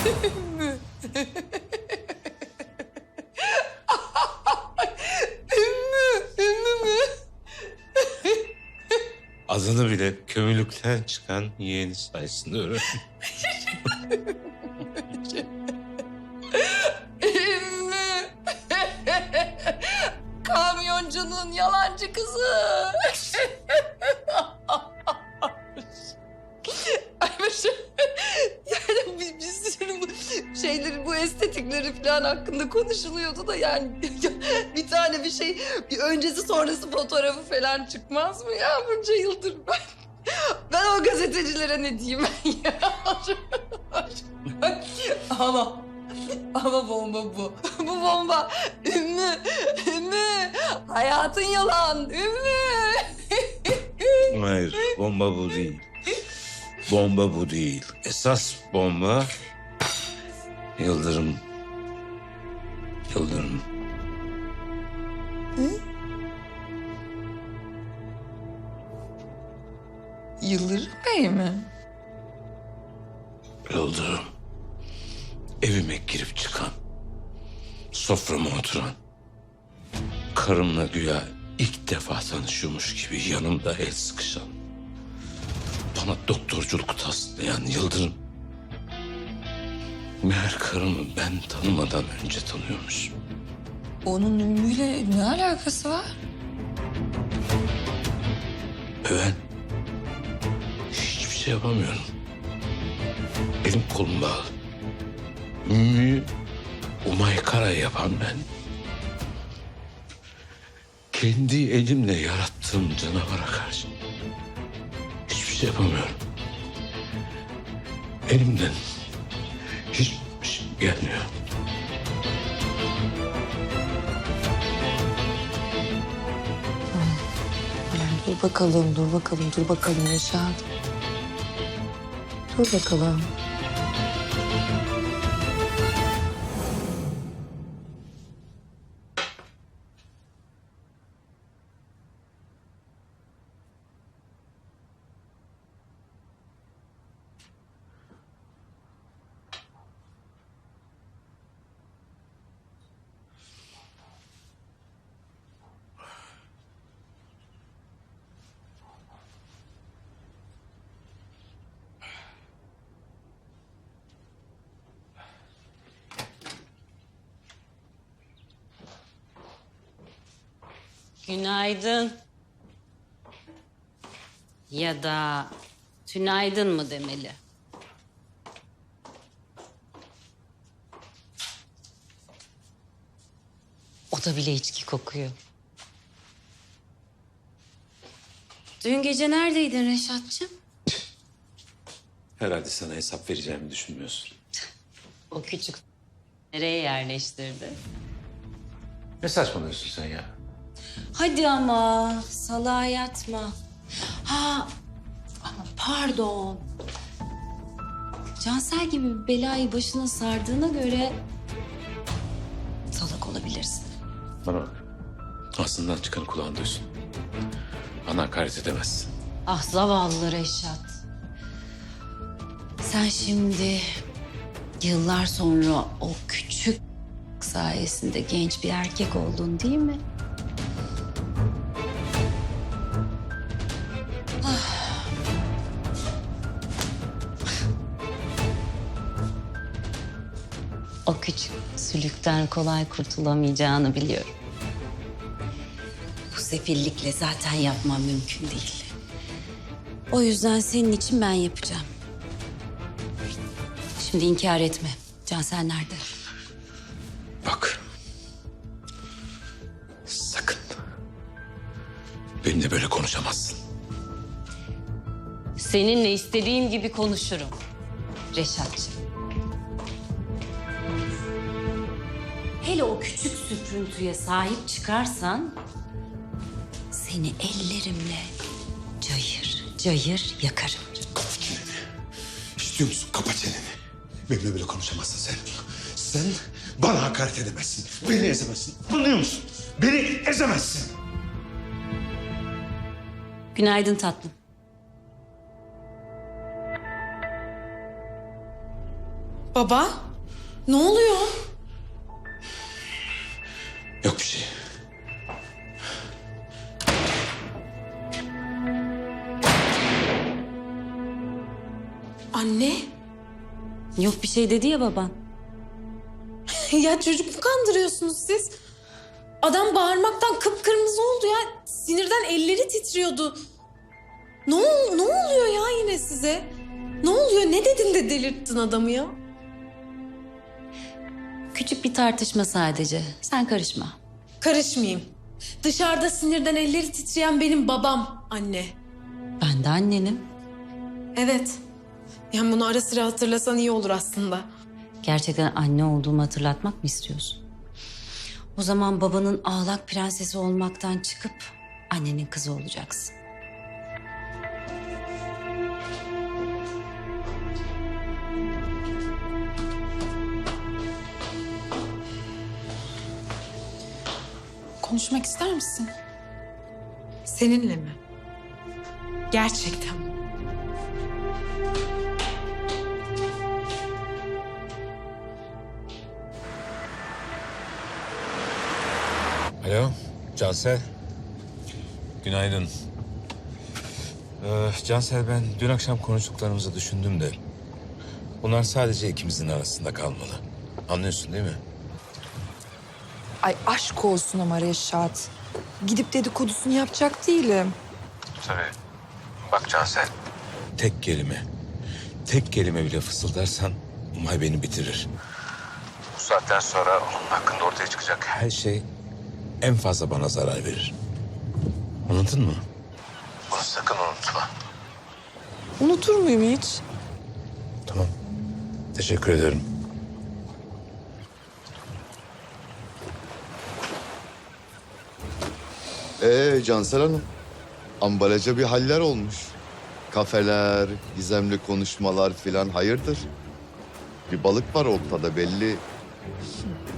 Adını bile kömürlükten çıkan yeğeni sayesinde öğrendim. Ümmü. Kamyoncunun yalancı kızı. Şeyleri, bu estetikleri falan hakkında konuşuluyordu da yani bir tane bir şey, bir öncesi sonrası fotoğrafı falan çıkmaz mı ya bunca yıldır ben? Ben o gazetecilere ne diyeyim ben ya? Ama ama bomba bu. Bu bomba. Ümmü, Ümmü. Hayatın yalan. Ümmü. Hayır, bomba bu değil. Bomba bu değil. Esas bomba Yıldırım. Yıldırım. Yıldırım Bey mi? Yıldırım. Evime girip çıkan. Soframa oturan. Karımla güya ilk defa tanışıyormuş gibi yanımda el sıkışan. Bana doktorculuk taslayan Yıldırım. Meğer karımı ben tanımadan önce tanıyormuş. Onun Ümmü'yle ne alakası var? Ve ben hiçbir şey yapamıyorum. Elim kolum bağlı. Ümmü'yü Umay Kara yapan ben. Kendi elimle yarattığım canavara karşı hiçbir şey yapamıyorum. Elimden hiçbir şey gelmiyor. Dur bakalım, dur bakalım, dur bakalım Reşat. Dur bakalım. Günaydın. Ya da tünaydın mı demeli? O da bile içki kokuyor. Dün gece neredeydin Reşat'cığım? Herhalde sana hesap vereceğimi düşünmüyorsun. O küçük nereye yerleştirdi? Ne saçmalıyorsun sen ya? Hadi ama salağa yatma. Ha ama pardon. Cansel gibi bir belayı başına sardığına göre salak olabilirsin. Bana bak. Aslından çıkanı kulağın duysun. Bana hakaret edemezsin. Ah zavallı Reşat. Sen şimdi yıllar sonra o küçük sayesinde genç bir erkek oldun değil mi? Küçük sülükten kolay kurtulamayacağını biliyorum. Bu sefillikle zaten yapmam mümkün değil. O yüzden senin için ben yapacağım. Şimdi inkar etme. Cansel nerede? Bak. Sakın. Benimle böyle konuşamazsın. Seninle istediğim gibi konuşurum. Reşatçığım. Hele o küçük süprüntüye sahip çıkarsan... ...seni ellerimle cayır cayır yakarım. İstiyor musun? Kapa çeneni. Benimle böyle konuşamazsın sen. Sen bana hakaret edemezsin. Beni ezemezsin. Anlıyor musun? Beni ezemezsin. Günaydın tatlım. Baba, ne oluyor? Anne, Yok bir şey dedi ya baban. ya çocuk mu kandırıyorsunuz siz? Adam bağırmaktan kıpkırmızı oldu ya. Sinirden elleri titriyordu. Ne, ol- ne oluyor ya yine size? Ne oluyor? Ne dedin de delirttin adamı ya? Küçük bir tartışma sadece. Sen karışma. Karışmayayım. Dışarıda sinirden elleri titreyen benim babam anne. Ben de annenim. Evet. Yani bunu ara sıra hatırlasan iyi olur aslında. Gerçekten anne olduğumu hatırlatmak mı istiyorsun? O zaman babanın ağlak prensesi olmaktan çıkıp annenin kızı olacaksın. Konuşmak ister misin? Seninle mi? Gerçekten mi? Alo, Cansel. Günaydın. Ee, Cansel ben dün akşam konuştuklarımızı düşündüm de... ...bunlar sadece ikimizin arasında kalmalı. Anlıyorsun değil mi? Ay aşk olsun ama Reşat. Gidip dedikodusunu yapacak değilim. Tabii. Bak Cansel. Tek kelime, tek kelime bile fısıldarsan Umay beni bitirir. Bu saatten sonra onun hakkında ortaya çıkacak her şey en fazla bana zarar verir. Anladın mı? Bunu sakın unutma. Unutur muyum hiç? Tamam. Teşekkür ederim. Ee Cansel Hanım, ambalaja bir haller olmuş. Kafeler, gizemli konuşmalar filan hayırdır? Bir balık var ortada belli.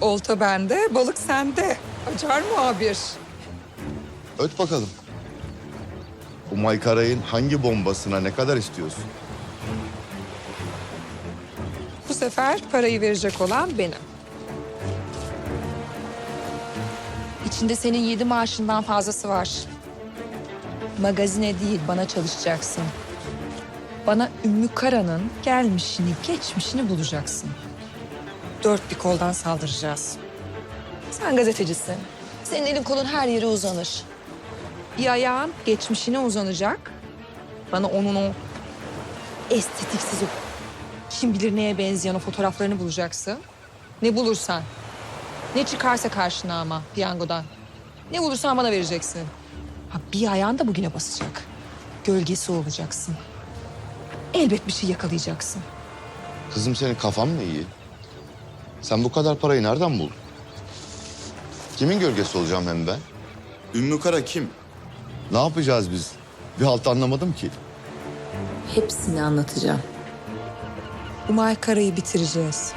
Olta bende, balık sende. Acar muhabir. Öt bakalım. Umay Karay'ın hangi bombasına ne kadar istiyorsun? Bu sefer parayı verecek olan benim. İçinde senin yedi maaşından fazlası var. Magazine değil, bana çalışacaksın. Bana Ümmü Kara'nın gelmişini, geçmişini bulacaksın. Dört bir koldan saldıracağız. Sen gazetecisin. Senin elin kolun her yere uzanır. Bir ayağın geçmişine uzanacak. Bana onun o estetiksiz o kim bilir neye benzeyen o fotoğraflarını bulacaksın. Ne bulursan. Ne çıkarsa karşına ama piyangodan. Ne bulursan bana vereceksin. Ha, bir ayağın da bugüne basacak. Gölgesi olacaksın. Elbet bir şey yakalayacaksın. Kızım senin kafan mı iyi? Sen bu kadar parayı nereden buldun? Kimin gölgesi olacağım hem ben? Ümmü Kara kim? Ne yapacağız biz? Bir halt anlamadım ki. Hepsini anlatacağım. Umay Kara'yı bitireceğiz.